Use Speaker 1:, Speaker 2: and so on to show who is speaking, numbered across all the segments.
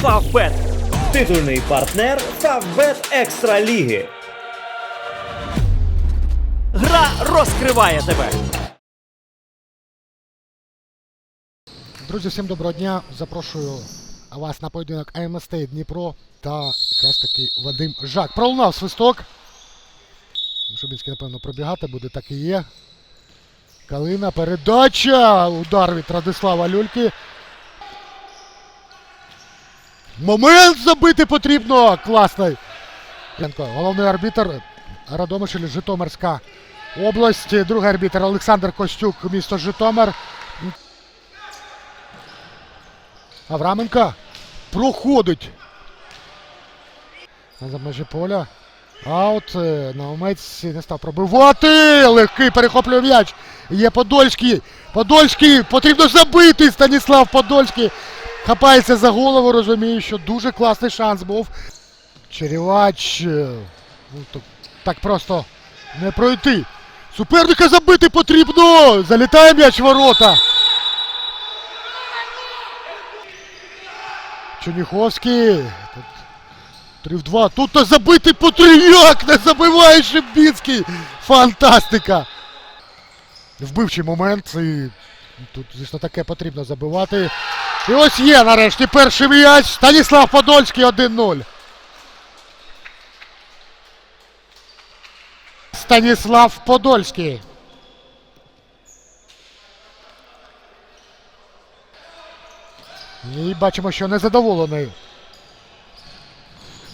Speaker 1: Фавбет. Титульний партнер Фавбет Екстра Ліги. Гра розкриває тебе.
Speaker 2: Друзі, всім доброго дня. Запрошую вас на поєдинок АМСТ Дніпро та якраз таки Вадим Жак. Пролунав свисток. Шубінський, напевно, пробігати буде, так і є. Калина, передача! Удар від Радислава Люльки. Момент забити потрібно! Класний! Головний арбітр Радомишль, Житомирська область. Другий арбітр Олександр Костюк, місто Житомир. Авраменко проходить. За межі поля. Аут. е, Наумець не став пробивати. Легкий перехоплює м'яч. Є Подольський. Подольський. Потрібно забити. Станіслав Подольський. Хапається за голову, розуміє, що дуже класний шанс був. Черівач. е, Ну, так, просто не пройти. Суперника забити потрібно. Залітає м'яч ворота. Черніховський. Тут 3 в 2. Тут та забитий по три. Як не забиває Шибінський. Фантастика. Вбивчий момент. І тут, звісно, таке потрібно забивати. І ось є нарешті перший м'яч. Станіслав Подольський 1-0. Станіслав Подольський. І бачимо, що незадоволений.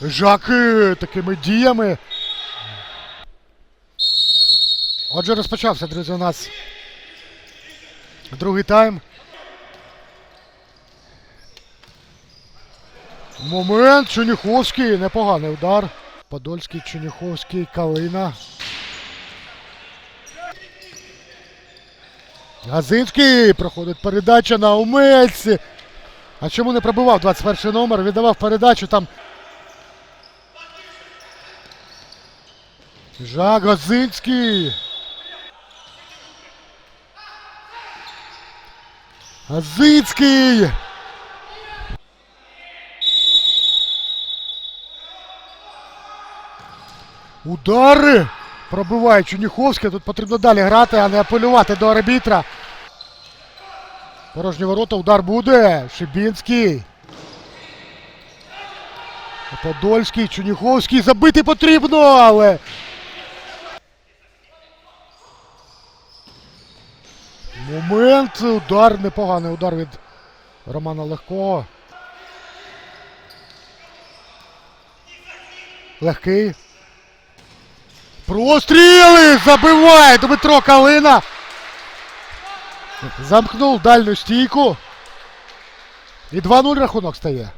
Speaker 2: Жак е, такими діями. Отже, розпочався, друзі, у нас другий тайм. Момент Черніховський. Непоганий удар. Подольський, Черніховський, Калина. Газинський. Проходить передача на умельці. А чому не пробивав 21 номер? Віддавав передачу там. Жак Газинський. Газинський. Удари. Пробиває Чуніховський. Тут потрібно далі грати, а не апелювати до арбітра. Порожні ворота, удар буде. Шибінський. Подольський, Чуніховський. Забити потрібно, але. Момент. Удар, непоганий удар від Романа Легкого. Легкий. Простріли! Забиває Дмитро Калина. Замкнув дальню стійку. І 2-0 рахунок стає.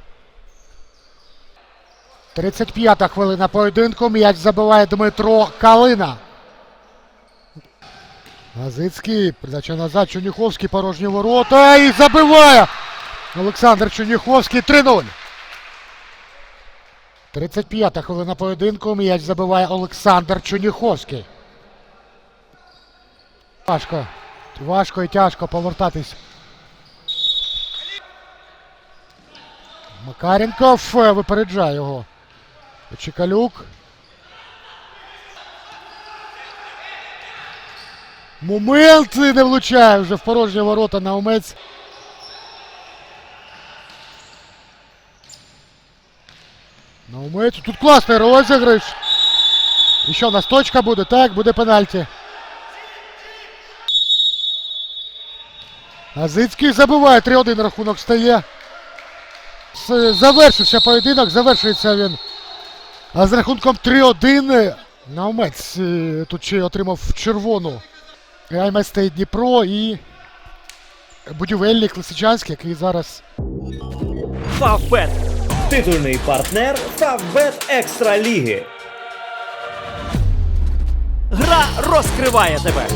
Speaker 2: 35-та хвилина поєдинку. М'яч забиває Дмитро Калина. Газицький. Передача назад. Чуніховський порожні ворота. І забиває. Олександр Чуніховський 3-0. 35-та хвилина поєдинку. М'яч забиває Олександр Чуніховський. Важко. Важко і тяжко повертатись. Макаренков е, випереджає його. Чекалюк. Момент не влучає вже в порожні ворота на На умець. Тут класний розіграш. І що, у нас точка буде? Так, буде пенальті. Азицький забиває 3-1 рахунок стає. Завершився поєдинок, завершується він. А з рахунком 3-1 Наумець е, тут ще отримав червону. АМС Дніпро і будівельник Лисичанський, який зараз
Speaker 1: Фавбет. Титульний партнер Фавбет Екстра Ліги. Гра розкриває тебе.